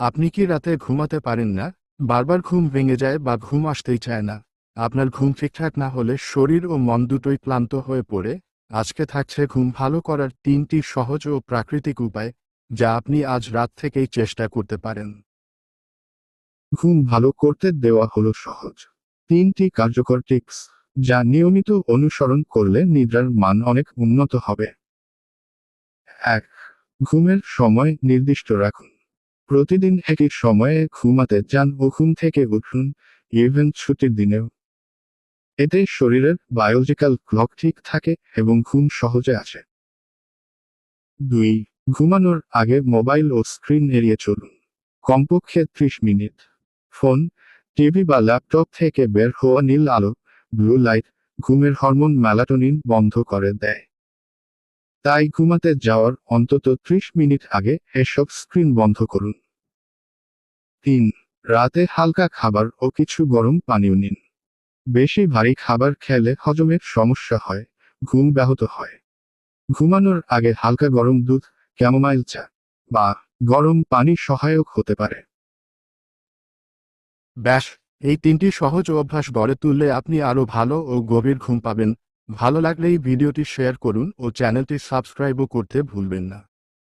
আপনি কি রাতে ঘুমাতে পারেন না? বারবার ঘুম ভেঙে যায় বা ঘুম আসতেই চায় না। আপনার ঘুম ঠিকঠাক না হলে শরীর ও মন দুটোই ক্লান্ত হয়ে পড়ে। আজকে থাকছে ঘুম ভালো করার তিনটি সহজ ও প্রাকৃতিক উপায়, যা আপনি আজ রাত থেকেই চেষ্টা করতে পারেন। ঘুম ভালো করতে দেওয়া হলো সহজ। তিনটি কার্যকর টিপস, যা নিয়মিত অনুসরণ করলে নিদ্রার মান অনেক উন্নত হবে। এক, ঘুমের সময় নির্দিষ্ট রাখুন। প্রতিদিন একই সময়ে ঘুমাতে যান ও ঘুম থেকে উঠুন ইভেন ছুটির দিনেও। এতে শরীরের বায়োলজিক্যাল ক্লক ঠিক থাকে এবং ঘুম সহজে আসে। দুই, ঘুমানোর আগে মোবাইল ও স্ক্রিন এড়িয়ে চলুন। কমপক্ষে ত্রিশ মিনিট। ফোন, টিভি বা ল্যাপটপ থেকে বের হওয়া নীল আলো ব্লু লাইট ঘুমের হরমোন ম্যালাটোনিন বন্ধ করে দেয়। তাই ঘুমাতে যাওয়ার অন্তত ত্রিশ মিনিট আগে এসব স্ক্রিন বন্ধ করুন। তিন, রাতে হালকা খাবার ও কিছু গরম পানীয় নিন। বেশি ভারী খাবার খেলে হজমের সমস্যা হয়, ঘুম ব্যাহত হয়। ঘুমানোর আগে হালকা গরম দুধ ক্যামোমাইল চা বা গরম পানি সহায়ক হতে পারে। ব্যাস, এই তিনটি সহজ অভ্যাস গড়ে তুললে আপনি আরও ভালো ও গভীর ঘুম পাবেন। ভালো লাগলে এই ভিডিওটি শেয়ার করুন ও চ্যানেলটি সাবস্ক্রাইবও করতে ভুলবেন না।